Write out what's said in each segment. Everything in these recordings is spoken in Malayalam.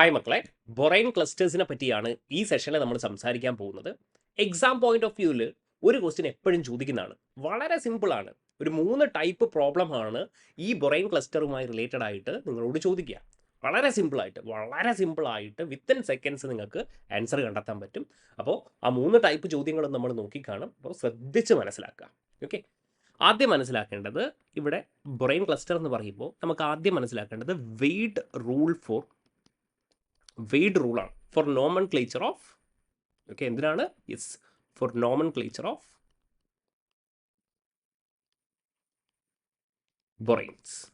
ഹായ് മക്കളെ. ബൊറൈൻ ക്ലസ്റ്റേഴ്സിനെ പറ്റിയാണ് ഈ സെഷനിൽ നമ്മൾ സംസാരിക്കാൻ പോകുന്നത്. എക്സാം പോയിന്റ് ഓഫ് വ്യൂവിൽ ഒരു ക്വസ്റ്റ്യൻ എപ്പോഴും ചോദിക്കുന്നതാണ്. വളരെ സിമ്പിളാണ് ഒരു മൂന്ന് ടൈപ്പ് പ്രോബ്ലം ആണ് ഈ ബൊറൈൻ ക്ലസ്റ്ററുമായി റിലേറ്റഡ് ആയിട്ട് നിങ്ങളോട് ചോദിക്കുക. വളരെ സിമ്പിളായിട്ട് വളരെ സിമ്പിളായിട്ട് വിത്തിൻ സെക്കൻഡ്സ് നിങ്ങൾക്ക് ആൻസർ കണ്ടെത്താൻ പറ്റും. അപ്പോൾ ആ മൂന്ന് ടൈപ്പ് ചോദ്യങ്ങളും നമ്മൾ നോക്കിക്കാണും. അപ്പോൾ ശ്രദ്ധിച്ച് മനസ്സിലാക്കുക. ഓക്കെ ആദ്യം മനസ്സിലാക്കേണ്ടത് ഇവിടെ ബ്രെയിൻ ക്ലസ്റ്റർ എന്ന് പറയുമ്പോൾ നമുക്ക് ആദ്യം മനസ്സിലാക്കേണ്ടത് വെയ്ഡ് റൂൾ ഫോർ വെയ്ഡ് റൂളാണ് for nomenclature of okay എന്തിനാണ്? Yes for nomenclature of boranes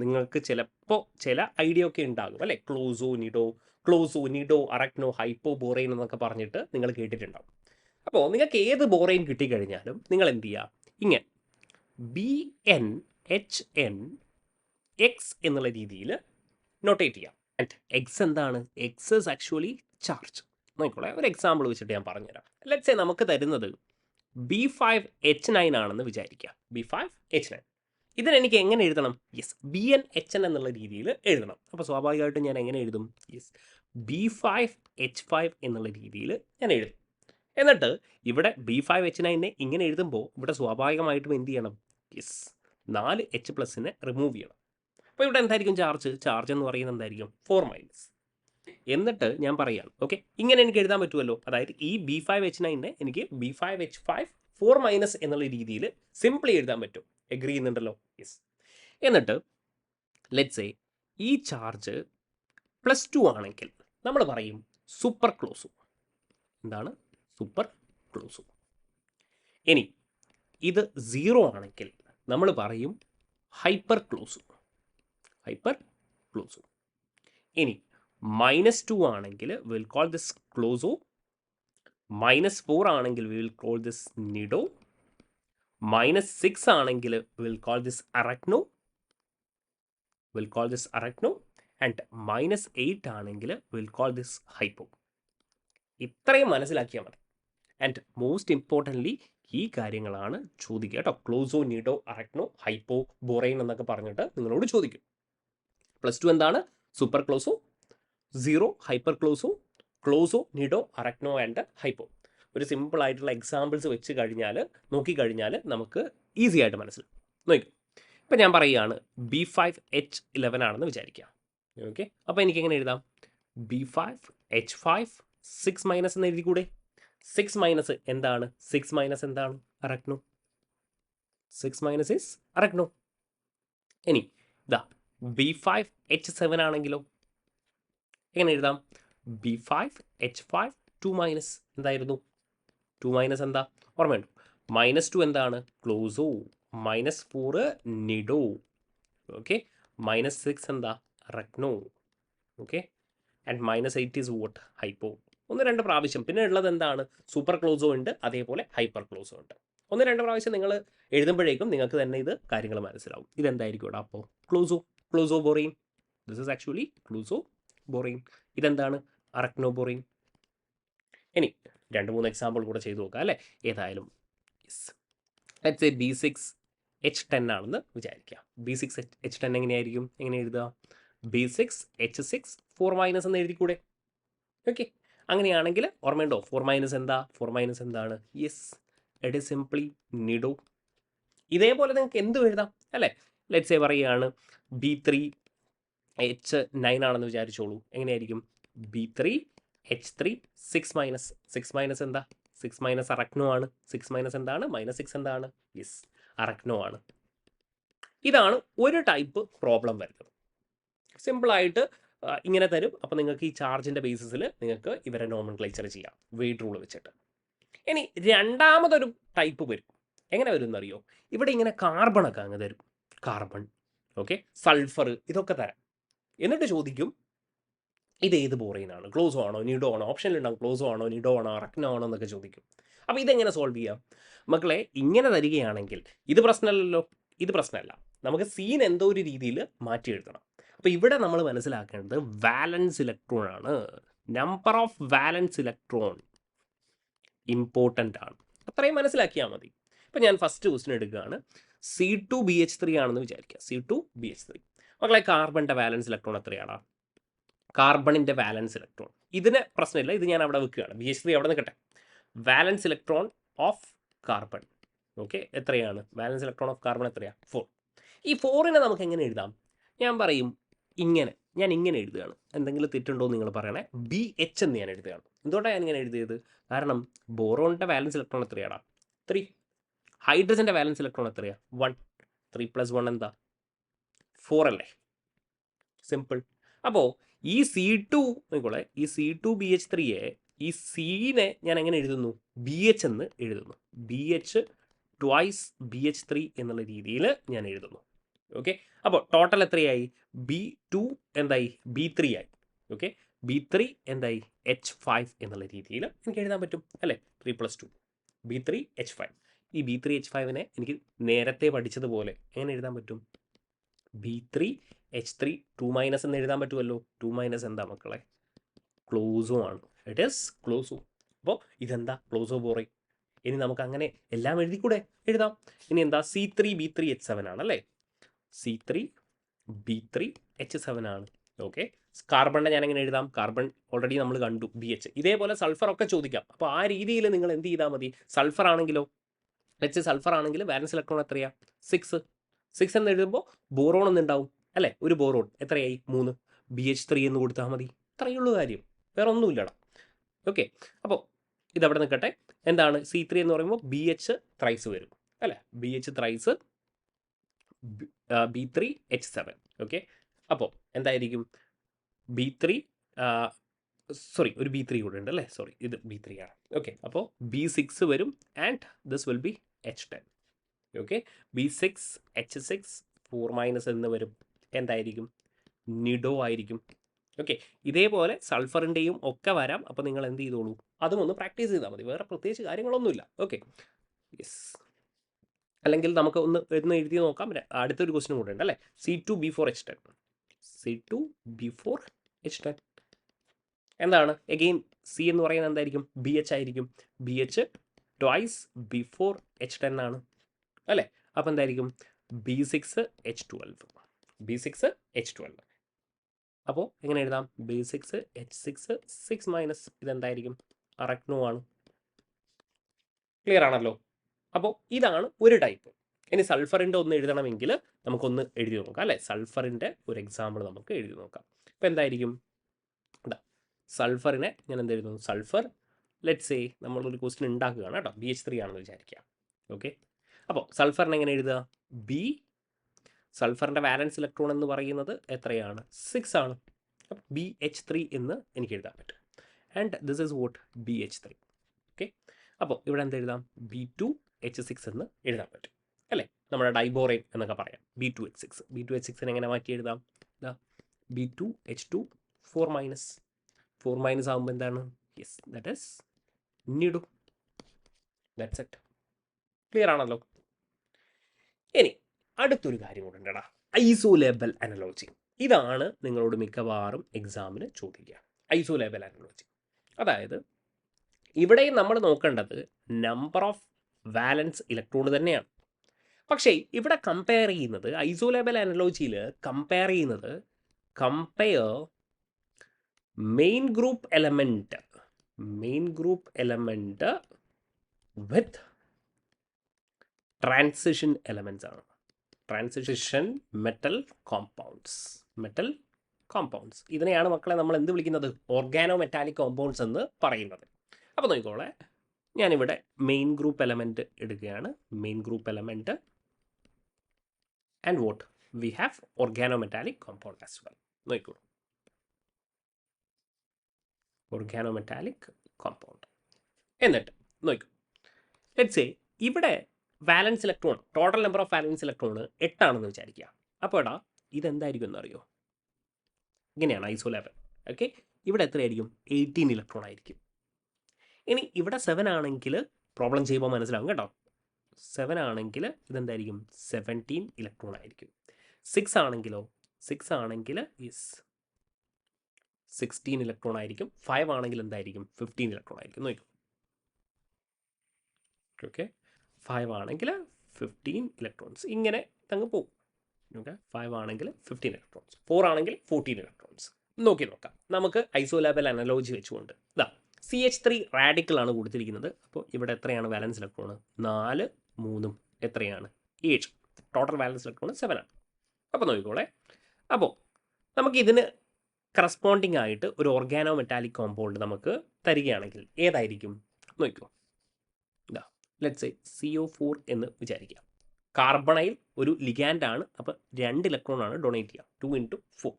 നിങ്ങൾക്ക് ചിലപ്പോൾ ചില ഐഡിയ ഒക്കെ ഉണ്ടാകും അല്ലേ? ക്ലോസോ നിഡോ ക്ലോസോ നിഡോ അറക്നോ ഹൈപ്പോ ബോറൈൻ എന്നൊക്കെ പറഞ്ഞിട്ട് നിങ്ങൾ കേട്ടിട്ടുണ്ടാവും. അപ്പോൾ നിങ്ങൾക്ക് ഏത് ബോറൈൻ കിട്ടിക്കഴിഞ്ഞാലും നിങ്ങൾ എന്ത് ചെയ്യുക ഇങ്ങനെ. B n H n x എന്നുള്ള രീതിയിൽ നോട്ടേറ്റ് ചെയ്യാം. ആൻഡ് എക്സ് എന്താണ്? എക്സ് ഇസ് ആക്ച്വലി ചാർജ് നോക്കിക്കോളെ ഒരു എക്സാമ്പിൾ വെച്ചിട്ട് ഞാൻ പറഞ്ഞുതരാം. ലെറ്റ്സ് നമുക്ക് തരുന്നത് ബി ഫൈവ് എച്ച് നയൻ ആണെന്ന് വിചാരിക്കുക. ബി ഫൈവ് എച്ച് നയൻ ഇതിന് എനിക്ക് എങ്ങനെ എഴുതണം? Yes B n H n എന്നുള്ള രീതിയിൽ എഴുതണം. അപ്പോൾ സ്വാഭാവികമായിട്ടും ഞാൻ എങ്ങനെ എഴുതും? Yes B five H five എന്നുള്ള രീതിയിൽ ഞാൻ എഴുതും. എന്നിട്ട് ഇവിടെ ബി ഫൈവ് എച്ച് നയനെ ഇങ്ങനെ എഴുതുമ്പോൾ ഇവിടെ സ്വാഭാവികമായിട്ടും എന്ത് ചെയ്യണം? യെസ് നാല് എച്ച് പ്ലസിനെ റിമൂവ് ചെയ്യണം. അപ്പോൾ ഇവിടെ എന്തായിരിക്കും ചാർജ് ചാർജ് എന്ന് പറയുന്നത് എന്തായിരിക്കും? ഫോർ മൈനസ് എന്നിട്ട് ഞാൻ പറയുകയാണ് ഓക്കെ ഇങ്ങനെ എനിക്ക് എഴുതാൻ പറ്റുമല്ലോ. അതായത് ഈ ബി ഫൈവ് എച്ച് നയനെ എനിക്ക് B five H five four minus എന്നുള്ള രീതിയിൽ സിംപ്ലി എഴുതാൻ പറ്റും. എഗ്രി ചെയ്യുന്നുണ്ടല്ലോ? യെസ് എന്നിട്ട് ലെറ്റ്സ് എ ഈ ചാർജ് പ്ലസ് ടു ആണെങ്കിൽ നമ്മൾ പറയും സൂപ്പർ ക്ലോസു എന്താണ്? സൂപ്പർ ക്ലോസു ഇനി ഇത് സീറോ ആണെങ്കിൽ നമ്മൾ പറയും ഹൈപ്പർ ക്ലോസു ഹൈപ്പർ ക്ലോസോ ഇനി മൈനസ് ടു ആണെങ്കിൽ will call this closo minus four ആണെങ്കിൽ will call this nido minus six ആണെങ്കിൽ will call this arachno will call this arachno and minus eight ആണെങ്കിൽ വിൽ കോൾ ദിസ് ഹൈപ്പോ ഇത്രയും മനസ്സിലാക്കിയാൽ മതി. ആൻഡ് മോസ്റ്റ് ഇമ്പോർട്ടന്റ്ലി ഈ കാര്യങ്ങളാണ് ചോദിക്കുക കേട്ടോ. ക്ലോസോ നീഡോ അറക്നോ ഹൈപ്പോ ബോറൈൻ എന്നൊക്കെ പറഞ്ഞിട്ട് നിങ്ങളോട് ചോദിക്കും. പ്ലസ് ടു എന്താണ്? Super closo zero hyper closo closo nido arachno and hypho. ഒരു സിമ്പിൾ ആയിട്ടുള്ള എക്സാമ്പിൾസ് വെച്ച് കഴിഞ്ഞാൽ നോക്കിക്കഴിഞ്ഞാൽ നമുക്ക് ഈസി ആയിട്ട് മനസ്സിലാവും. നോക്കും ഇപ്പം ഞാൻ പറയുകയാണ് ബി ഫൈവ് എച്ച് ഇലവൻ ആണെന്ന് വിചാരിക്കാം ഓക്കെ അപ്പോൾ എനിക്ക് എങ്ങനെ എഴുതാം? B five H five six minus എന്ന് എഴുതി കൂടെ സിക്സ് മൈനസ് എന്താണ്? സിക്സ് മൈനസ് എന്താണ്? Arachno. Six minus is arachno. ഇനി ഇതാ ബി ഫൈവ് എച്ച് സെവൻ ആണെങ്കിലോ? എങ്ങനെ എഴുതാം? B five H five two minus എന്തായിരുന്നു? ടു മൈനസ് എന്താ? ഓർമ്മയുണ്ടോ? മൈനസ് ടു എന്താണ്? Closo minus four nido okay minus six എന്താ? Arachno okay and minus eight is what hypho ഒന്ന് രണ്ട് പ്രാവശ്യം. പിന്നെ ഉള്ളത് എന്താണ്? സൂപ്പർ ക്ലോസോ ഉണ്ട്. അതേപോലെ ഹൈപ്പർ ക്ലോസോ ഉണ്ട്. ഒന്ന് രണ്ട് പ്രാവശ്യം നിങ്ങൾ എഴുതുമ്പോഴേക്കും നിങ്ങൾക്ക് തന്നെ ഇത് കാര്യങ്ങൾ മനസ്സിലാവും. ഇതെന്തായിരിക്കും അപ്പോൾ? Closo closo borane this is actually closo borane ഇതെന്താണ്? അറക്നോബോറീൻ ഇനി രണ്ട് മൂന്ന് എക്സാമ്പിൾ കൂടെ ചെയ്തു നോക്കാം അല്ലേ? ഏതായാലും ബി സിക്സ് എച്ച് ടെൻ ആണെന്ന് വിചാരിക്കാം. ബി സിക്സ് എച്ച് ടെൻ എങ്ങനെയായിരിക്കും? എങ്ങനെ എഴുതുക? B six H six four minus എന്ന് എഴുതിക്കൂടെ? ഓക്കെ അങ്ങനെയാണെങ്കിൽ ഓർമ്മയുണ്ടോ? ഫോർ മൈനസ് എന്താ? ഫോർ മൈനസ് എന്താണ്? Yes it is simply nido ഇതേപോലെ നിങ്ങൾക്ക് എന്തും എഴുതാം. അല്ലേ? ലെറ്റ്സ് എ പറയുകയാണ് ബി ത്രീ എച്ച് നയൻ ആണെന്ന് വിചാരിച്ചോളൂ. എങ്ങനെയായിരിക്കും? B three H three six minus six minus എന്താ? സിക്സ് മൈനസ് അറക്നോ ആണ്. സിക്സ് മൈനസ് എന്താണ്? മൈനസ് സിക്സ് എന്താണ്? യെസ് അറക്നോ ആണ്. ഇതാണ് ഒരു ടൈപ്പ് പ്രോബ്ലം വരുന്നത്. സിമ്പിളായിട്ട് ഇങ്ങനെ തരും. അപ്പോൾ നിങ്ങൾക്ക് ഈ ചാർജിന്റെ ബേസിസിൽ നിങ്ങൾക്ക് ഇവരെ നോമൻ ക്ലേച്ചർ ചെയ്യാം. വെയിറ്റ് റൂൾ വെച്ചിട്ട്. ഇനി രണ്ടാമതൊരു ടൈപ്പ് വരും. എങ്ങനെ വരും എന്നറിയോ ഇവിടെ ഇങ്ങനെ കാർബണൊക്കെ അങ്ങ് തരും. Carbon okay? സൾഫർ ഇതൊക്കെ തരാം. എന്നിട്ട് ചോദിക്കും ഇത് ഏത് ബോറൈനാണ്? ക്ലോസോ ആണോ? നിഡോ ആണോ? ഓപ്ഷനിലുണ്ടാവും ക്ലോസോ ആണോ? നിഡോ ആണോ? അറക്നോ ആണോ? എന്നൊക്കെ ചോദിക്കും. അപ്പോൾ ഇതെങ്ങനെ സോൾവ് ചെയ്യാം? മക്കളെ ഇങ്ങനെ തരികയാണെങ്കിൽ ഇത് പ്രശ്നമല്ലല്ലോ. ഇത് പ്രശ്നമല്ല. നമുക്ക് സീൻ എന്തോ ഒരു രീതിയിൽ മാറ്റി എഴുതണം. അപ്പോൾ ഇവിടെ നമ്മൾ മനസ്സിലാക്കേണ്ടത് വാലൻസ് ഇലക്ട്രോൺ ആണ്. Number of valence electron important ആണ്. അത്രയും മനസ്സിലാക്കിയാൽ മതി. ഇപ്പം ഞാൻ ഫസ്റ്റ് ക്വസ്റ്റ്യൻ എടുക്കുകയാണ്. C two B H three ആണെന്ന് വിചാരിക്കുക. C two B H three മക്കളെ കാർബണിന്റെ വാലൻസ് ഇലക്ട്രോൺ എത്രയാണ്? കാർബണിന്റെ വാലൻസ് ഇലക്ട്രോൺ ഇതിന് പ്രശ്നമില്ല. ഇത് ഞാൻ അവിടെ വെക്കുകയാണ്. ബി എച്ച് ത്രീ അവിടെ നിൽക്കട്ടെ. Valence electron of carbon okay എത്രയാണ്? വാലൻസ് ഇലക്ട്രോൺ ഓഫ് കാർബൺ എത്രയാണ് ഫോർ ഈ ഫോറിനെ നമുക്ക് എങ്ങനെ എഴുതാം? ഞാൻ പറയും ഇങ്ങനെ. ഞാൻ ഇങ്ങനെ എഴുതുകയാണ്. എന്തെങ്കിലും തെറ്റുണ്ടോ എന്ന് നിങ്ങൾ പറയണേ. ബി എച്ച് എന്ന് ഞാൻ എഴുതുകയാണ്. എന്തുകൊണ്ടാണ് ഞാൻ ഇങ്ങനെ എഴുതിയത്? കാരണം ബോറോണിന്റെ വാലൻസ് ഇലക്ട്രോൺ എത്രയാണ് ത്രീ ഹൈഡ്രജന്റെ വാലൻസ് ഇലക്ട്രോൺ എത്രയാണ് വൺ ത്രീ പ്ലസ് വൺ എന്താ? ഫോർ അല്ലേ? സിമ്പിൾ അപ്പോൾ ഈ സി ടു നോക്കോളെ ഈ സി ടു ബി എച്ച് ത്രീയെ ഈ സീനെ ഞാൻ എങ്ങനെ എഴുതുന്നു? ബി എച്ച് എന്ന് എഴുതുന്നു. B H twice B H three എന്നുള്ള രീതിയിൽ ഞാൻ എഴുതുന്നു. ഓക്കെ അപ്പോൾ ടോട്ടൽ എത്രയായി? ബി ടു എന്തായി? ബി ത്രീ ആയി. ഓക്കെ ബി ത്രീ എന്തായി? എച്ച് ഫൈവ് എന്നുള്ള രീതിയിൽ എനിക്ക് എഴുതാൻ പറ്റും. അല്ലേ? Three plus two B three H five ഈ ബി ത്രീ എച്ച് ഫൈവിനെ എനിക്ക് നേരത്തെ പഠിച്ചതുപോലെ എങ്ങനെ എഴുതാൻ പറ്റും? B three H three two minus എന്ന് എഴുതാൻ പറ്റുമല്ലോ ടു മൈനസ് എന്താ മക്കളെ? ക്ലോസോ ആണ്. ഇറ്റ് ഈസ് ക്ലോസോ അപ്പോൾ ഇതെന്താ? ക്ലോസോ ബോറി ഇനി നമുക്ക് അങ്ങനെ എല്ലാം എഴുതിക്കൂടെ? എഴുതാം. ഇനി എന്താ? C three B three H seven ആണ് അല്ലേ? C three B three H seven ആണ്. ഓക്കെ കാർബണിനെ ഞാൻ എങ്ങനെ എഴുതാം? കാർബൺ ഓൾറെഡി നമ്മൾ കണ്ടു ബി എച്ച് ഇതേപോലെ സൾഫർ ഒക്കെ ചോദിക്കാം. അപ്പോൾ ആ രീതിയിൽ നിങ്ങൾ എന്ത് ചെയ്താൽ മതി? സൾഫർ ആണെങ്കിലോ? എച്ച് സൾഫർ ആണെങ്കിൽ വാലൻസ് ഇലക്ട്രോൺ എത്രയാ? സിക്സ് സിക്സ് എന്ന് എഴുതുമ്പോൾ ബോറോൺ എന്നുണ്ടാവും അല്ലേ? ഒരു ബോറോൺ എത്രയായി? മൂന്ന്. ബി എച്ച് ത്രീ എന്ന് കൊടുത്താൽ മതി. ഇത്രയുള്ളൂ കാര്യം. വേറെ ഒന്നുമില്ലടാ. ഓക്കെ അപ്പോൾ ഇതവിടെ നിൽക്കട്ടെ. എന്താണ്? സി ത്രീ എന്ന് പറയുമ്പോൾ ബി എച്ച് ത്രൈസ് വരും അല്ലേ? B H thrice B three H seven okay അപ്പോൾ എന്തായിരിക്കും? ബി ത്രീ സോറി ഒരു ബി ത്രീ കൂടെ ഉണ്ട് അല്ലേ? സോറി ഇത് ബി ത്രീ ആണ്. ഓക്കെ അപ്പോൾ ബി സിക്സ് വരും and this will be H ten okay B six H six four minus എന്ന് വരും. എന്തായിരിക്കും? നിഡോ ആയിരിക്കും. ഓക്കെ ഇതേപോലെ സൾഫറിന്റെയും ഒക്കെ വരാം. അപ്പോൾ നിങ്ങൾ എന്ത് ചെയ്തോളൂ? അതും ഒന്ന് പ്രാക്ടീസ് ചെയ്താൽ മതി. വേറെ പ്രത്യേകിച്ച് കാര്യങ്ങളൊന്നുമില്ല. ഓക്കെ യെസ് അല്ലെങ്കിൽ നമുക്ക് ഒന്ന് ഒന്ന് എഴുതി നോക്കാം. അടുത്തൊരു ക്വസ്റ്റിനും കൂടെ ഉണ്ട് അല്ലേ? C two B four H ten C two B four H ten എന്താണ്? എഗെയിൻ സി എന്ന് പറയുന്നത് എന്തായിരിക്കും? ബി എച്ച് ആയിരിക്കും. B H twice B four H ten ആണ്. അല്ലേ? അപ്പോൾ എന്തായിരിക്കും? B six H twelve B six H twelve അപ്പോൾ എങ്ങനെ എഴുതാം? B six H six six minus ഇതെന്തായിരിക്കും? Arachno ആണ്. ക്ലിയർ ആണല്ലോ? അപ്പോൾ ഇതാണ് ഒരു ടൈപ്പ് ഇനി സൾഫറിന്റെ ഒന്ന് എഴുതണമെങ്കിൽ നമുക്കൊന്ന് എഴുതി നോക്കാം അല്ലേ? സൾഫറിന്റെ ഒരു എക്സാമ്പിൾ നമുക്ക് എഴുതി നോക്കാം. അപ്പോൾ എന്തായിരിക്കും? സൾഫറിനെ ഞാൻ എന്ത് എഴുതുന്നു? സൾഫർ ലെറ്റ് സേ നമ്മളൊരു ക്വസ്റ്റ്യൻ ഉണ്ടാക്കുകയാണ് കേട്ടോ. ബി എച്ച് ത്രീ ആണെന്ന് വിചാരിക്കാം ഓക്കെ അപ്പോൾ സൾഫറിനെ എങ്ങനെ എഴുതുക? ബി സൾഫറിന്റെ വാലൻസ് ഇലക്ട്രോൺ എന്ന് പറയുന്നത് എത്രയാണ്? സിക്സ് ആണ്. അപ്പം ബി എച്ച് ത്രീ എന്ന് എനിക്ക് എഴുതാൻ പറ്റും. And this is what B H three okay അപ്പോൾ ഇവിടെ എന്ത് എഴുതാം? ബി ടു എച്ച് സിക്സ് എന്ന് എഴുതാൻ പറ്റും. അല്ലേ? നമ്മുടെ ഡൈബോറൈൻ എന്നൊക്കെ പറയാം. B two H six B two H സിക്സിനെ എങ്ങനെ മാറ്റി എഴുതാം? ഇതാ B two H two four minus four minus ആകുമ്പോൾ എന്താണ്? Yes that is nido that's it clear ആണല്ലോ? ഇനി അടുത്തൊരു കാര്യം കൂടെ ഉണ്ടടാ. ഐസോലേബൽ അനലോജി ഇതാണ് നിങ്ങളോട് മിക്കവാറും എക്സാമിന് ചോദിക്കുക. ഐസോലേബൽ അനലോജി അതായത് ഇവിടെ നമ്മൾ നോക്കേണ്ടത് നമ്പർ ഓഫ് വാലൻസ് ഇലക്ട്രോൺ തന്നെയാണ്. പക്ഷേ ഇവിടെ കമ്പയർ ചെയ്യുന്നത് ഐസോലേബൽ അനലോജിയിൽ കമ്പയർ ചെയ്യുന്നത് compare main group element main group element with transition elements ആണ്. Transition metal compounds metal compounds ഇതിനെയാണ് മക്കളെ നമ്മൾ എന്ത് വിളിക്കുന്നത്? ഓർഗാനോ മെറ്റാലിക് കോമ്പൗണ്ട്സ് എന്ന് പറയുന്നത്. അപ്പോൾ നോക്കിക്കോളെ ഞാനിവിടെ മെയിൻ ഗ്രൂപ്പ് എലമെന്റ് എടുക്കുകയാണ് main group element and what we have organo metallic compound as well നോക്കിക്കോളൂ ഓർഗാനോ മെറ്റാലിക് കോമ്പൗണ്ട് എന്നിട്ട് നോക്കൂ. ലെറ്റ് സേ ഇവിടെ valence electron total number of valence electron എട്ടാണെന്ന് വിചാരിക്കുക. അപ്പോൾ എടാ ഇതെന്തായിരിക്കും എന്നറിയോ? ഇങ്ങനെയാണ് ഐസോലേബൽ ഓക്കെ ഇവിടെ എത്രയായിരിക്കും? എയ്റ്റീൻ ഇലക്ട്രോൺ ആയിരിക്കും. ഇനി ഇവിടെ സെവൻ ആണെങ്കിൽ പ്രോബ്ലം ചെയ്യുമ്പോൾ മനസ്സിലാവും കേട്ടോ. സെവൻ ആണെങ്കിൽ ഇതെന്തായിരിക്കും? സെവന്റീൻ ഇലക്ട്രോൺ ആയിരിക്കും. സിക്സ് ആണെങ്കിലോ? സിക്സ് ആണെങ്കിൽ യെസ് സിക്സ്റ്റീൻ ഇലക്ട്രോൺ ആയിരിക്കും. ഫൈവ് ആണെങ്കിൽ എന്തായിരിക്കും? ഫിഫ്റ്റീൻ ഇലക്ട്രോൺ ആയിരിക്കും. നോക്കും. ഓക്കെ ഫൈവ് ആണെങ്കിൽ ഫിഫ്റ്റീൻ ഇലക്ട്രോൺസ് ഇങ്ങനെ തങ്ങ് പോകും. ഓക്കെ ഫൈവ് ആണെങ്കിൽ ഫിഫ്റ്റീൻ ഇലക്ട്രോൺസ് ഫോർ ആണെങ്കിൽ ഫോർട്ടീൻ ഇലക്ട്രോൺസ് നോക്കി നോക്കാം. നമുക്ക് ഐസോലാബൽ അനലോജി വെച്ചുകൊണ്ട്. ഇതാ സി എച്ച് ത്രീ റാഡിക്കലാണ് കൊടുത്തിരിക്കുന്നത്. അപ്പോൾ ഇവിടെ എത്രയാണ് വാലൻസ് ഇലക്ട്രോൺ നാല് മൂന്നും എത്രയാണ്? ഏഴ് ടോട്ടൽ വാലൻസ് ഇലക്ട്രോൺ സെവൻ ആണ്. അപ്പോൾ നോക്കിക്കോളെ. അപ്പോൾ നമുക്ക് ഇതിന് കറസ്പോണ്ടിങ് ആയിട്ട് ഒരു ഓർഗാനോ മെറ്റാലിക് കോമ്പൗണ്ട് നമുക്ക് തരികയാണെങ്കിൽ ഏതായിരിക്കും? നോക്കൂ. ഇതാ let's say C O four എന്ന് വിചാരിക്കാം കാർബണയിൽ ഒരു ലിഗാൻഡ് ആണ്. അപ്പോൾ രണ്ട് ഇലക്ട്രോൺ ആണ് ഡൊണേറ്റ് ചെയ്യുക. ടു ഇന്റു ഫോർ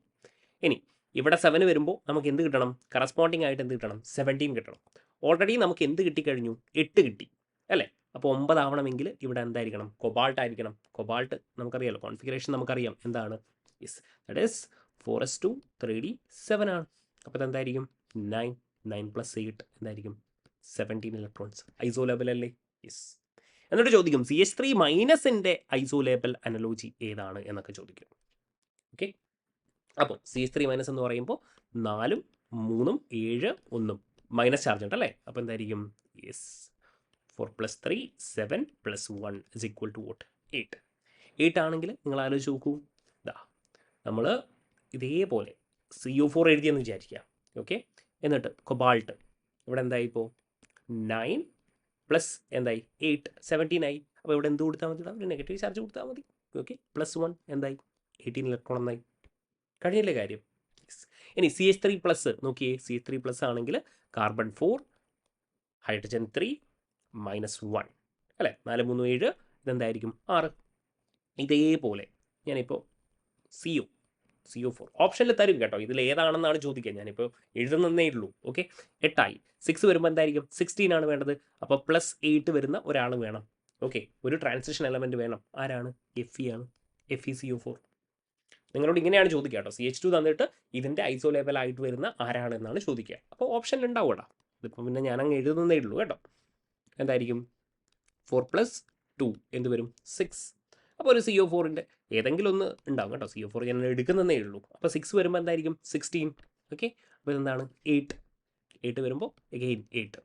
ഇനി ഇവിടെ സെവൻ വരുമ്പോൾ നമുക്ക് എന്ത് കിട്ടണം? കറസ്പോണ്ടിങ് ആയിട്ട് എന്ത് കിട്ടണം? സെവന്റീൻ കിട്ടണം. ഓൾറെഡി നമുക്ക് എന്ത് കിട്ടിക്കഴിഞ്ഞു എട്ട് കിട്ടി. അല്ലേ? അപ്പോൾ ഒമ്പതാവണമെങ്കിൽ ഇവിടെ എന്തായിരിക്കണം? കൊബാൾട്ട് ആയിരിക്കണം. കൊബാൾട്ട് നമുക്കറിയാലോ. കോൺഫിഗറേഷൻ നമുക്കറിയാം. എന്താണ്? Yes this is four S two three D seven ആണ്. അപ്പോൾ എന്തായിരിക്കും നയൻ നയൻ പ്ലസ് എയ്റ്റ് എന്തായിരിക്കും? Seventeen electrons. ഐസോ ലെവൽ അല്ലേ? യെസ്. എന്നിട്ട് ചോദിക്കും സി എച്ച് ത്രീ മൈനസിന്റെ ഐസോ ലേബൽ അനലോജി ഏതാണ് എന്നൊക്കെ ചോദിക്കും. ഓക്കെ? അപ്പോൾ സി എച്ച് ത്രീ മൈനസ് എന്ന് പറയുമ്പോൾ നാലും മൂന്നും ഏഴ് ഒന്നും. മൈനസ് ചാർജ് ഉണ്ട് അല്ലേ? അപ്പോൾ എന്തായിരിക്കും? Yes. Four plus three seven plus one is equal to what? Eight. Eight ആണെങ്കിൽ നിങ്ങൾ ആലോചിച്ച് നോക്കൂ. ഇതാ നമ്മൾ ഇതേപോലെ സി ഒ ഫോർ എഴുതിയെന്ന് വിചാരിക്കുക. ഓക്കെ എന്നിട്ട് കൊബാൾട്ട് ഇവിടെ എന്തായി ഇപ്പോൾ നയൻ പ്ലസ് എന്തായി? എയ്റ്റ് സെവന്റീൻ ആയി. അപ്പോൾ ഇവിടെ എന്ത് കൊടുത്താൽ മതി? ഒരു നെഗറ്റീവ് ചാർജ് കൊടുത്താൽ മതി. ഓക്കെ പ്ലസ് വൺ എന്തായി? എയ്റ്റീൻ ഇലക്ട്രോൺ എന്നായി കഴിഞ്ഞില്ലേ കാര്യം. ഇനി സി എച്ച് ത്രീ പ്ലസ് നോക്കിയേ. സി എച്ച് ത്രീ പ്ലസ് ആണെങ്കിൽ carbon four hydrogen three minus one അല്ലേ? നാല് മൂന്ന് ഏഴ് ഇതെന്തായിരിക്കും? ആറ്. ഇതേപോലെ ഞാനിപ്പോൾ C O C O four ഓപ്ഷനിൽ തരും കേട്ടോ. ഇതിൽ ഏതാണെന്നാണ് ചോദിക്കുക. ഞാനിപ്പോൾ എഴുതുന്നതേ ഉള്ളൂ. ഓക്കെ എട്ടായി. സിക്സ് വരുമ്പോൾ എന്തായിരിക്കും? സിക്സ്റ്റീൻ ആണ് വേണ്ടത്. അപ്പോൾ പ്ലസ് എയ്റ്റ് വരുന്ന ഒരാൾ വേണം. ഓക്കെ ഒരു ട്രാൻസിഷൻ എലമെന്റ് വേണം. ആരാണ്? എഫ് ഇ ആണ്. F E C O four നിങ്ങളോട് ഇങ്ങനെയാണ് ചോദിക്കുക കേട്ടോ. സി എച്ച് ടു തന്നിട്ട് ഇതിന്റെ ഐസോ ലെവൽ ആയിട്ട് വരുന്ന ആരാണ് എന്നാണ് ചോദിക്കുക. അപ്പോൾ ഓപ്ഷൻ ഉണ്ടാവുകടാ ഇതിപ്പോൾ പിന്നെ ഞാൻ അങ്ങ് എഴുതുന്നതേ ഉള്ളൂ കേട്ടോ. എന്തായിരിക്കും? ഫോർ പ്ലസ് ടു എന്ത് വരും? സിക്സ് അപ്പോൾ ഒരു സി ഒ ഫോറിന്റെ ഏതെങ്കിലും ഒന്ന് ഉണ്ടാവും കേട്ടോ. സി ഒ ഫോർ ഞാൻ എടുക്കുന്നതേ ഉള്ളൂ. അപ്പോൾ സിക്സ് വരുമ്പോൾ എന്തായിരിക്കും? സിക്സ്റ്റീൻ ഓക്കെ അപ്പോൾ ഇതെന്താണ്? എയ്റ്റ് എയ്റ്റ് വരുമ്പോൾ എഗെയിൻ എയ്റ്റ്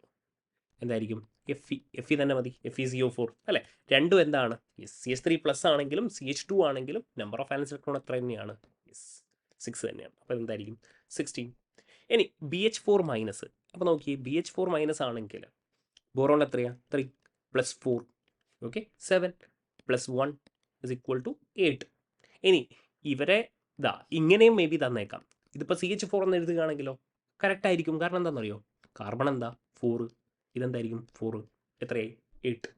എന്തായിരിക്കും? എഫ് ഇ എഫ് ഇ തന്നെ മതി. F E C O four അല്ലേ? രണ്ടും എന്താണ്? സി എസ് ത്രീ പ്ലസ് ആണെങ്കിലും സി എച്ച് ടു ആണെങ്കിലും നമ്പർ ഓഫ് ആൻസ് ഇലക്ട്രോൺ എത്ര തന്നെയാണ്. യെസ് സിക്സ് തന്നെയാണ്. അപ്പോൾ എന്തായിരിക്കും സിക്സ്റ്റീൻ ഇനി ബി എച്ച് ഫോർ മൈനസ് അപ്പോൾ നോക്കിയേ ബി എച്ച് ഫോർ മൈനസ് ആണെങ്കിൽ ബോറോൺ എത്രയാണ് three plus four okay seven plus one is equal to eight ഇനി ഇവരെ ഇതാ ഇങ്ങനെയും മേ ബി തന്നേക്കാം. ഇതിപ്പോൾ സി എച്ച് ഫോർ എന്ന് എഴുതുകയാണെങ്കിലോ കറക്റ്റ് ആയിരിക്കും. കാരണം എന്താണെന്നറിയോ? കാർബൺ എന്താ? ഫോർ ഇതെന്തായിരിക്കും? ഫോർ എത്രയായി? എയ്റ്റ്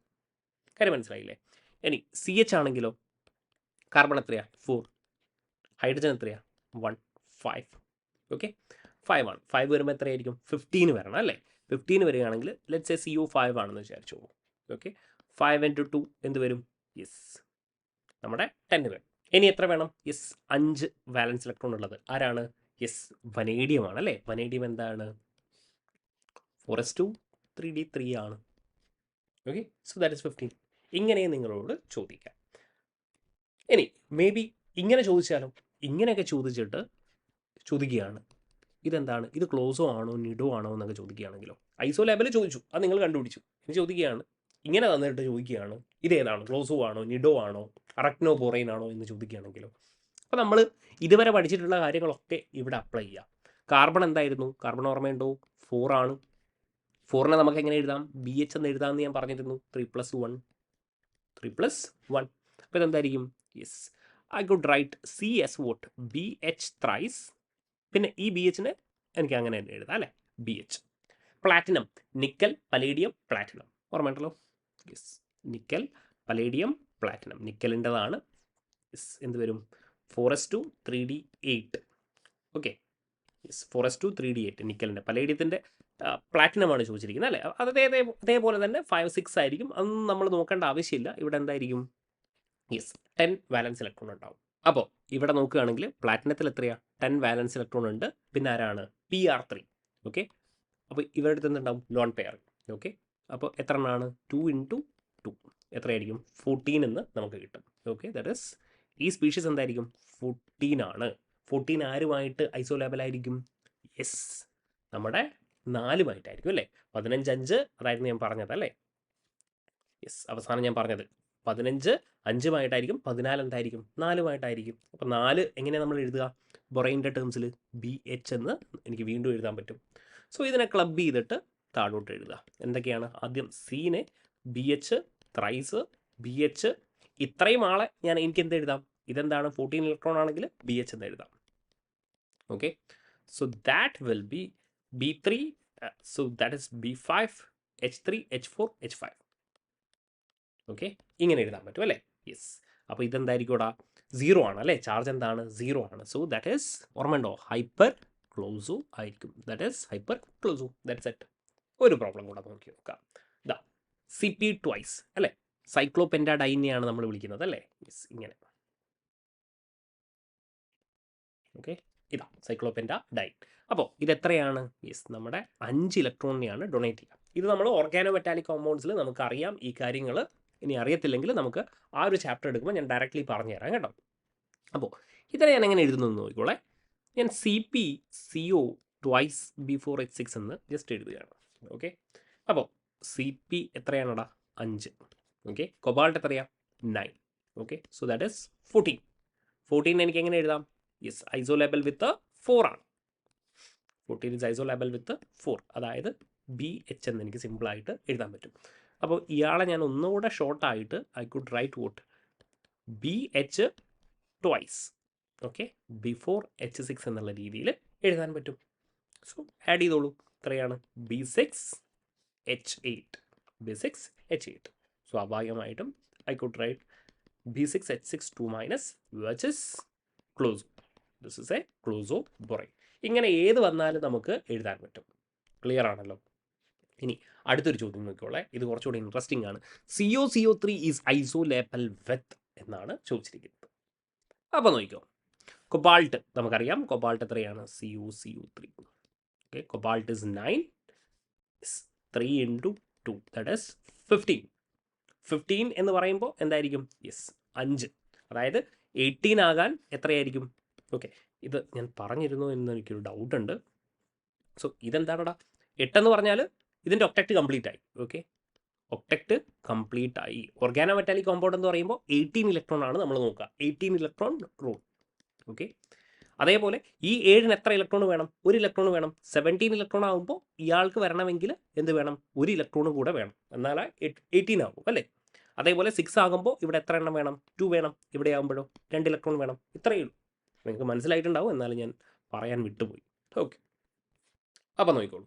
കാര്യം മനസ്സിലായില്ലേ? ഇനി സി എച്ച് ആണെങ്കിലോ കാർബൺ എത്രയാ? ഫോർ ഹൈഡ്രജൻ എത്രയാ? വൺ ഫൈവ് ഓക്കെ ഫൈവ് ആണ്. ഫൈവ് വരുമ്പോൾ എത്രയായിരിക്കും? ഫിഫ്റ്റീന് വരണം അല്ലേ? ഫിഫ്റ്റീന് വരികയാണെങ്കിൽ let's say C U five ആണെന്ന് വിചാരിച്ചു ഓക്കെ ഫൈവ് ഇന്റു ടു എന്ത് വരും? യെസ് നമ്മുടെ വേണം ഇനി എത്ര വേണം? യെസ് അഞ്ച് വാലൻസ് ഇലക്ട്രോൺ ഉള്ളത്. ആരാണ്? യെസ് വനേഡിയം ആണ് അല്ലേ? വനേഡിയം എന്താണ്? Four s two three d three ആണ്. Okay so that is fifteen ഇങ്ങനെ നിങ്ങളോട് ചോദിക്കാം. ഇനി മേ ബി ഇങ്ങനെ ചോദിച്ചാലും? ഇങ്ങനെയൊക്കെ ചോദിച്ചിട്ട് ചോദിക്കുകയാണ്. ഇതെന്താണ്? ഇത് ക്ലോസോ ആണോ? നിഡോ ആണോ? എന്നൊക്കെ ചോദിക്കുകയാണെങ്കിലോ? ഐസോ ലെവൽ ചോദിച്ചു. അത് നിങ്ങൾ കണ്ടുപിടിച്ചു. ഇനി ചോദിക്കുകയാണ്. ഇങ്ങനെ തന്നിട്ട് ചോദിക്കുകയാണ്. ഇതേതാണ്? ക്ലോസോ ആണോ നിഡോ ആണോ അറക്നോ ബോറൈൻ ആണോ എന്ന് ചോദിക്കുകയാണെങ്കിലോ. അപ്പോൾ നമ്മൾ ഇതുവരെ പഠിച്ചിട്ടുള്ള കാര്യങ്ങളൊക്കെ ഇവിടെ അപ്ലൈ ചെയ്യാം. കാർബൺ എന്തായിരുന്നു? കാർബൺ ഓർമ്മയുണ്ടോ ഫോർ ആണ്. ഫോറിനെ നമുക്ക് എങ്ങനെ എഴുതാം? ബി എച്ച് എന്ന് എഴുതാമെന്ന് ഞാൻ പറഞ്ഞിരുന്നു. Three plus one three plus one അപ്പോൾ ഇതെന്തായിരിക്കും? Yes I could write C as what B H thrice പിന്നെ ഈ ബി എച്ചിനെ എനിക്ക് അങ്ങനെ തന്നെ എഴുതാം അല്ലേ? B H platinum nickel palladium platinum ഓർമ്മയുണ്ടല്ലോ യെസ് നിക്കൽ പലേഡിയം പ്ലാറ്റിനം നിക്കലിന്റെതാണ് യെസ് എന്ത് വരും? Four s two three d eight okay yes four s two three d eight നിക്കലിന്റെ പലേഡിയത്തിന്റെ പ്ലാറ്റിനമാണ് ചോദിച്ചിരിക്കുന്നത് അല്ലേ? അതേ അതേ- അതേപോലെ തന്നെ ഫൈവ് സിക്സ് ആയിരിക്കും. അതൊന്നും നമ്മൾ നോക്കേണ്ട ആവശ്യമില്ല. ഇവിടെ എന്തായിരിക്കും? യെസ് ടെൻ വാലൻസ് ഇലക്ട്രോൺ ഉണ്ടാവും. അപ്പോൾ ഇവിടെ നോക്കുകയാണെങ്കിൽ പ്ലാറ്റിനത്തിൽ എത്രയാണ് ടെൻ വാലൻസ് ഇലക്ട്രോൺ ഉണ്ട്. പിന്നെ ആരാണ്? പി ആർ ത്രീ ഓക്കെ അപ്പോൾ ഇവരുടെ അടുത്ത് എന്തുണ്ടാവും? ലോൺ പെയർ ഓക്കെ അപ്പോൾ എത്ര എണ്ണമാണ് ടു ഇന്റു ടു എത്രയായിരിക്കും? ഫോർട്ടീൻ എന്ന് നമുക്ക് കിട്ടും. ഓക്കെ ദാറ്റ് ഇസ് ഈ സ്പീഷീസ് എന്തായിരിക്കും? ഫോർട്ടീൻ ആണ്. ഫോർട്ടീൻ ആരുമായിട്ട് ഐസോ ലെവലായിരിക്കും യെസ് നമ്മുടെ നാലുമായിട്ടായിരിക്കും അല്ലേ? പതിനഞ്ച് അഞ്ച് അതായിരുന്നു ഞാൻ പറഞ്ഞത് അല്ലേ? യെസ് അവസാനം ഞാൻ പറഞ്ഞത്. പതിനഞ്ച് അഞ്ചുമായിട്ടായിരിക്കും പതിനാല് എന്തായിരിക്കും? നാലുമായിട്ടായിരിക്കും. അപ്പോൾ നാല് എങ്ങനെയാണ് നമ്മൾ എഴുതുക? ബൊറൈന്റെ ടേംസിൽ ബി എച്ച് എന്ന് എനിക്ക് വീണ്ടും എഴുതാൻ പറ്റും. സോ ഇതിനെ ക്ലബ് ചെയ്തിട്ട് താഴോട്ട് എഴുതുക. എന്തൊക്കെയാണ്? ആദ്യം സീനെ B H thrice B H ഇത്രയും ആളെ ഞാൻ എനിക്ക് എന്ത് എഴുതാം? ഇതെന്താണ്? ഫോർട്ടീൻ ഇലക്ട്രോൺ ആണെങ്കിൽ ബി എച്ച് എന്ന് എഴുതാം. Okay so that will be B three so that is B five H three H four H five okay ഇങ്ങനെ എഴുതാൻ പറ്റും അല്ലേ? യെസ് അപ്പോൾ ഇതെന്തായിരിക്കൂടാ സീറോ ആണ് അല്ലേ? ചാർജ് എന്താണ്? സീറോ ആണ്. സോ ദാറ്റ് ഈസ് ഓർമ്മയുണ്ടോ ഹൈപ്പർ ക്ലോസു ആയിരിക്കും. That is hypercloso that set ഒരു പ്രോബ്ലം കൂടെ നോക്കി നോക്കാം. ഇതാ സി പി ട്വൈസ് അല്ലേ? സൈക്ലോപെൻഡാഡൈനെയാണ് നമ്മൾ വിളിക്കുന്നത് അല്ലേ? ഇങ്ങനെ. ഓക്കെ ഇതാ സൈക്ലോപെൻഡ ഡൈൻ അപ്പോൾ ഇത് എത്രയാണ് യെസ് നമ്മുടെ അഞ്ച് ഇലക്ട്രോണിനെയാണ് ഡൊണേറ്റ് ചെയ്യുക. ഇത് നമ്മൾ ഓർഗാനോ മെറ്റാലിക് കോമ്പൗണ്ട്സിൽ നമുക്കറിയാം ഈ കാര്യങ്ങൾ ഇനി അറിയത്തില്ലെങ്കിൽ നമുക്ക് ആ ഒരു ചാപ്റ്റർ എടുക്കുമ്പോൾ ഞാൻ ഡയറക്റ്റ്ലി പറഞ്ഞുതരാം കേട്ടോ. അപ്പോൾ ഇതിനെ ഞാൻ എങ്ങനെ എഴുതുന്നു എന്ന് നോക്കിക്കോളെ. ഞാൻ C P C O twice B four H six എന്ന് ജസ്റ്റ് എഴുതുകയാണ്. ഓക്കെ അപ്പോൾ സി പി എത്രയാണടാ? അഞ്ച്. ഓക്കെ കൊബാൾട്ട് എത്രയാ? Nine okay so that is fourteen fourteen എനിക്ക് എങ്ങനെ എഴുതാം? Yes isolobal with four ആണ്. Fourteen is isolobal with four അതായത് ബി എച്ച് എന്ന് എനിക്ക് സിമ്പിളായിട്ട് എഴുതാൻ പറ്റും. അപ്പോൾ ഇയാളെ ഞാൻ ഒന്നുകൂടെ ഷോർട്ടായിട്ട് I could write what B H twice okay B four H six എന്നുള്ള രീതിയിൽ എഴുതാൻ പറ്റും. സോ ആഡ് ചെയ്തോളൂ. എത്രയാണ്? B six H eight B six H eight സ്വാഭാവികമായിട്ടും I could write B six H six two minus which is closo this is a closo borane ഇങ്ങനെ ഏത് വന്നാലും നമുക്ക് എഴുതാൻ പറ്റും. ക്ലിയർ ആണല്ലോ? ഇനി അടുത്തൊരു ചോദ്യം നോക്കിയോളെ ഇത് കുറച്ചുകൂടി ഇൻട്രസ്റ്റിംഗ് ആണ്. C O C O three is isolobal with എന്നാണ് ചോദിച്ചിരിക്കുന്നത്. അപ്പോൾ നോക്കിക്കോ. കൊബാൾട്ട് നമുക്കറിയാം. കൊബാൾട്ട് എത്രയാണ്? C O C O three okay cobalt is nine three into two that is fifteen fifteen എന്ന് പറയുമ്പോൾ എന്തായിരിക്കും? യെസ് അഞ്ച്. അതായത് എയ്റ്റീൻ ആകാൻ എത്രയായിരിക്കും? ഓക്കെ ഇത് ഞാൻ പറഞ്ഞിരുന്നു എന്ന് എനിക്കൊരു ഡൗട്ട് ഉണ്ട്. സോ ഇതെന്താണടാ? എട്ടെന്ന് പറഞ്ഞാൽ ഇതിന്റെ ഒക്ടക്റ്റ് കംപ്ലീറ്റ് ആയി. ഓക്കെ ഒക്ടക്റ്റ് കംപ്ലീറ്റ് ആയി. ഓർഗാനോ മെറ്റാലിക് കോമ്പൗണ്ട് എന്ന് പറയുമ്പോൾ എയ്റ്റീൻ ഇലക്ട്രോൺ ആണ് നമ്മൾ നോക്കുക എയ്റ്റീൻ ഇലക്ട്രോൺ റൂൾ ഓക്കെ അതേപോലെ ഈ ഏഴിന് എത്ര ഇലക്ട്രോൺ വേണം? ഒരു ഇലക്ട്രോൺ വേണം. സെവന്റീൻ ഇലക്ട്രോൺ ആകുമ്പോൾ ഇയാൾക്ക് വരണമെങ്കിൽ എന്ത് വേണം? ഒരു ഇലക്ട്രോൺ കൂടെ വേണം. എന്നാൽ എയ്റ്റീൻ ആകും അല്ലേ? അതേപോലെ സിക്സ് ആകുമ്പോൾ ഇവിടെ എത്ര എണ്ണം വേണം? ടു വേണം. ഇവിടെ ആകുമ്പോഴോ രണ്ട് ഇലക്ട്രോൺ വേണം. ഇത്രയേ ഉള്ളൂ. നിങ്ങൾക്ക് മനസ്സിലായിട്ടുണ്ടാവും എന്നാലും ഞാൻ പറയാൻ വിട്ടുപോയി. ഓക്കെ അപ്പോൾ നോക്കിക്കോളൂ.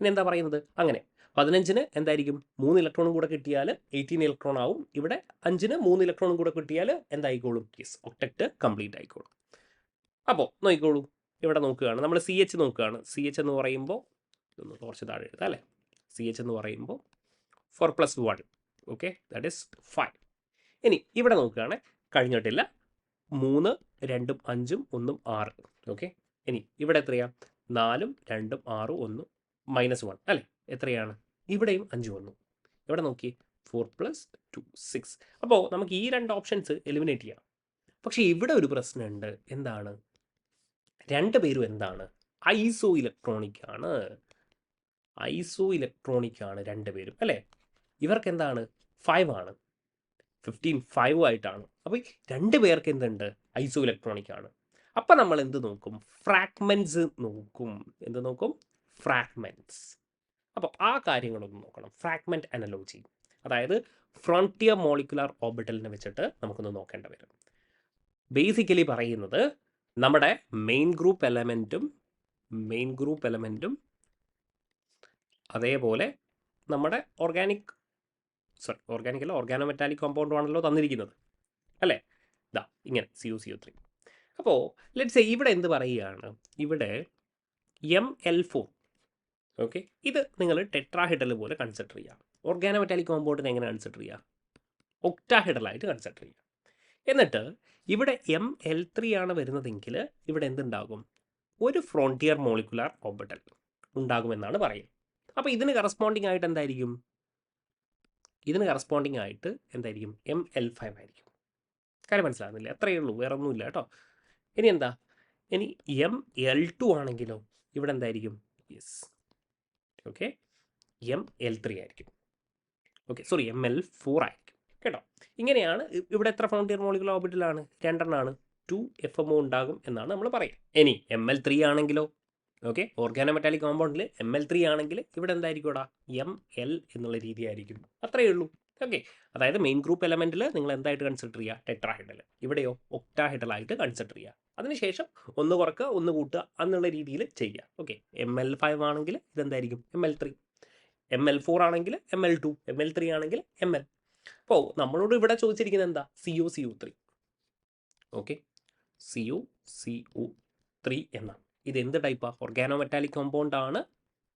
ഇനി എന്താ പറയുന്നത്? അങ്ങനെ. പതിനഞ്ചിന് എന്തായിരിക്കും? മൂന്ന് ഇലക്ട്രോണും കൂടെ കിട്ടിയാൽ എയ്റ്റീൻ ഇലക്ട്രോൺ ആവും. ഇവിടെ അഞ്ചിന് മൂന്ന് ഇലക്ട്രോണും കൂടെ കിട്ടിയാൽ എന്തായിക്കോളും? യെസ് ഒക്ടക്റ്റ് കംപ്ലീറ്റ് ആയിക്കോളും. അപ്പോൾ നോക്കിക്കോളൂ. ഇവിടെ നോക്കുകയാണ്. നമ്മൾ സി എച്ച് നോക്കുകയാണ്. സി എച്ച് എന്ന് പറയുമ്പോൾ ഇതൊന്ന് കുറച്ച് താഴെ എഴുതാം അല്ലേ? സി എച്ച് എന്ന് പറയുമ്പോൾ four plus one okay that is five ഇനി ഇവിടെ നോക്കുകയാണ്. കഴിഞ്ഞിട്ടില്ല. മൂന്ന് രണ്ടും അഞ്ചും ഒന്നും ആറ്. ഓക്കെ ഇനി ഇവിടെ എത്രയാ? നാലും രണ്ടും ആറും ഒന്നും മൈനസ് വൺ അല്ലേ? എത്രയാണ്? ഇവിടെയും അഞ്ച് വന്നു ഇവിടെ നോക്കി ഫോർ പ്ലസ് ടു സിക്സ് അപ്പോൾ നമുക്ക് ഈ രണ്ട് ഓപ്ഷൻസ് എലിമിനേറ്റ് ചെയ്യാം. പക്ഷേ ഇവിടെ ഒരു പ്രശ്നമുണ്ട്. എന്താണ്? രണ്ട് പേരും എന്താണ്? ഐസോ ഇലക്ട്രോണിക് ആണ് ഐസോ ഇലക്ട്രോണിക് ആണ് രണ്ട് പേരും അല്ലേ? ഇവർക്ക് എന്താണ് ഫൈവ് ആണ്. ഫിഫ്റ്റീൻ ഫൈവ് ആയിട്ടാണ്. അപ്പോൾ രണ്ട് പേർക്ക് എന്തുണ്ട്? ഐസോ ഇലക്ട്രോണിക് ആണ് അപ്പം നമ്മൾ എന്ത് നോക്കും? ഫ്രാഗ്മെന്റ്സ് നോക്കും. എന്ത് നോക്കും? ഫ്രാഗ്മെന്റ്സ് അപ്പോൾ ആ കാര്യങ്ങളൊന്ന് നോക്കണം. Fragment analogy. അതായത് ഫ്രോണ്ടിയർ മോളിക്കുലാർ ഓർബിറ്റലിനെ വെച്ചിട്ട് നമുക്കൊന്ന് നോക്കേണ്ട വരും. ബേസിക്കലി പറയുന്നത് നമ്മുടെ മെയിൻ ഗ്രൂപ്പ് എലമെന്റും മെയിൻ ഗ്രൂപ്പ് എലമെന്റും അതേപോലെ നമ്മുടെ ഓർഗാനിക് സോറി ഓർഗാനിക് അല്ല ഓർഗാനോ മെറ്റാലിക് കോമ്പൗണ്ടും ആണല്ലോ തന്നിരിക്കുന്നത്. അല്ലേ? ഇതാ ഇങ്ങനെ C U C U three അപ്പോൾ ലെറ്റ്സ് ഇവിടെ എന്ത് പറയുകയാണ്? ഇവിടെ എം എൽ ഫോർ ഓക്കെ ഇത് നിങ്ങൾ ടെട്രാഹിഡൽ പോലെ കൺസിഡർ ചെയ്യുക ഓർഗാനോ മെറ്റാലിക് കോമ്പൗണ്ടിനെ എങ്ങനെ കൺസിഡർ ചെയ്യുക ഒക്ടാഹിഡലായിട്ട് കൺസിഡർ ചെയ്യുക എന്നിട്ട് ഇവിടെ എം എൽ ത്രീ ആണ് വരുന്നതെങ്കിൽ ഇവിടെ എന്തുണ്ടാകും? ഒരു ഫ്രോണ്ടിയർ മോളിക്കുലാർ ഓർബിറ്റൽ ഉണ്ടാകുമെന്നാണ് പറയുന്നത്. അപ്പോൾ ഇതിന് കറസ്പോണ്ടിങ് ആയിട്ട് എന്തായിരിക്കും? ഇതിന് കറസ്പോണ്ടിങ് ആയിട്ട് എന്തായിരിക്കും? എം എൽ ഫൈവ് ആയിരിക്കും. കാര്യം മനസ്സിലാകുന്നില്ല? അത്രയേ ഉള്ളൂ. വേറെ ഒന്നുമില്ല കേട്ടോ. ഇനി എന്താ? ഇനി എം എൽ ടു ആണെങ്കിലോ ഇവിടെ എന്തായിരിക്കും? Yes okay M L three ആയിരിക്കും. Okay sorry M L four ആയിരിക്കും. കേട്ടോ? ഇങ്ങനെയാണ് ഇവിടെ എത്ര ഫ്രോണ്ടിയർ മോളിക്കുലർ ഓർബിറ്റലാണ് രണ്ടെണ്ണമാണ് ടു എഫ് എം ഒ ഉണ്ടാകും എന്നാണ് നമ്മൾ പറയുക ഇനി എം എൽ ത്രീ ആണെങ്കിലോ? ഓക്കെ ഓർഗാനോ മെറ്റാലിക് കോമ്പൗണ്ടിൽ എം എൽ ത്രീ ആണെങ്കിൽ ഇവിടെ എന്തായിരിക്കും ഇവിടെ എം എൽ എന്നുള്ള രീതി ആയിരിക്കും. അത്രയേ ഉള്ളൂ. ഓക്കെ അതായത് മെയിൻ ഗ്രൂപ്പ് എലമെന്റിൽ നിങ്ങൾ എന്തായിട്ട് കൺസിഡർ ചെയ്യുക ടെട്രാഹൈഡൽ ഇവിടെയോ ഒക്ടാഹൈഡൽ ആയിട്ട് കൺസിഡർ ചെയ്യുക അതിനുശേഷം ഒന്ന് കുറക്കുക ഒന്ന് കൂട്ടുക എന്നുള്ള രീതിയിൽ ചെയ്യുക ഓക്കെ എം എൽ ഫൈവ് ആണെങ്കിൽ ഇതെന്തായിരിക്കും? M L three M L four ആണെങ്കിൽ M L two M L three ആണെങ്കിൽ എം എൽ അപ്പോൾ നമ്മളോട് ഇവിടെ ചോദിച്ചിരിക്കുന്നത് എന്താ? C O C O three okay C O C O three എന്നാണ്. ഇത് എന്ത് ടൈപ്പാണ് ഓർഗാനോ മെറ്റാലിക് കോമ്പൗണ്ട് ആണ്.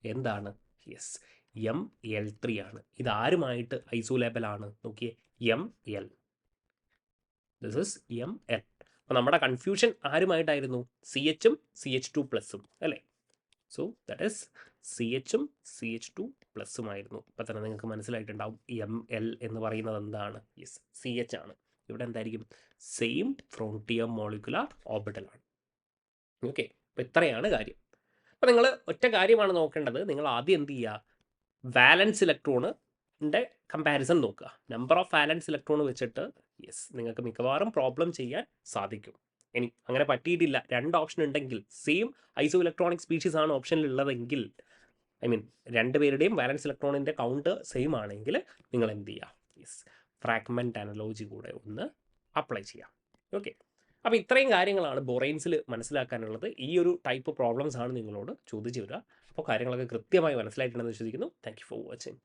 എന്താണ്? യെസ് എം എൽ ത്രീ ആണ്. ഇത് ആരുമായിട്ട് ഐസോലേബലാണ് നോക്കിയേ. M L this is M L അപ്പോൾ നമ്മുടെ കൺഫ്യൂഷൻ ആരുമായിട്ടായിരുന്നു? സി എച്ചും സി എച്ച് ടു പ്ലസും അല്ലേ? സോ ദാറ്റ് ഇസ് സി എച്ചും സി എച്ച് ടു പ്ലസുമായിരുന്നു. അപ്പം തന്നെ നിങ്ങൾക്ക് മനസ്സിലായിട്ടുണ്ടാവും എം എൽ എന്ന് പറയുന്നത് എന്താണ്? യെസ് സി എച്ച് ആണ്. ഇവിടെ എന്തായിരിക്കും? സെയിം ഫ്രോണ്ടിയം മോളിക്കുലാർ ആണ്. ഓക്കെ അപ്പോൾ ഇത്രയാണ് കാര്യം. അപ്പോൾ നിങ്ങൾ ഒറ്റ കാര്യമാണ് നോക്കേണ്ടത്. നിങ്ങൾ ആദ്യം എന്ത് ചെയ്യുക വാലൻസ് ഇലക്ട്രോണിന്റെ കമ്പാരിസൺ നോക്കുക. നമ്പർ ഓഫ് വാലൻസ് ഇലക്ട്രോൺ വെച്ചിട്ട് യെസ് നിങ്ങൾക്ക് മിക്കവാറും പ്രോബ്ലം ചെയ്യാൻ സാധിക്കും. ഇനി അങ്ങനെ പറ്റിയിട്ടില്ല. രണ്ട് ഓപ്ഷൻ ഉണ്ടെങ്കിൽ സെയിം ഐസോ ഇലക്ട്രോണിക് സ്പീഷീസ് ആണ് ഓപ്ഷനിൽ ഉള്ളതെങ്കിൽ ഐ മീൻ രണ്ട് പേരുടെയും വാലൻസ് ഇലക്ട്രോണിന്റെ കൗണ്ട് സെയിം ആണെങ്കിൽ നിങ്ങൾ എന്ത് ചെയ്യുക യെസ് ഫ്രാഗ്മെന്റ് അനലോജി കൂടെ ഒന്ന് അപ്ലൈ ചെയ്യാം. ഓക്കെ അപ്പോൾ ഇത്രയും കാര്യങ്ങളാണ് ബൊറൈൻസിൽ മനസ്സിലാക്കാനുള്ളത്. ഈ ഒരു ടൈപ്പ് പ്രോബ്ലംസ് ആണ് നിങ്ങളോട് ചോദിച്ചു വരിക. അപ്പോൾ കാര്യങ്ങളൊക്കെ കൃത്യമായി മനസ്സിലായിട്ടുണ്ടെന്ന് വിശ്വസിക്കുന്നു. Thank for watching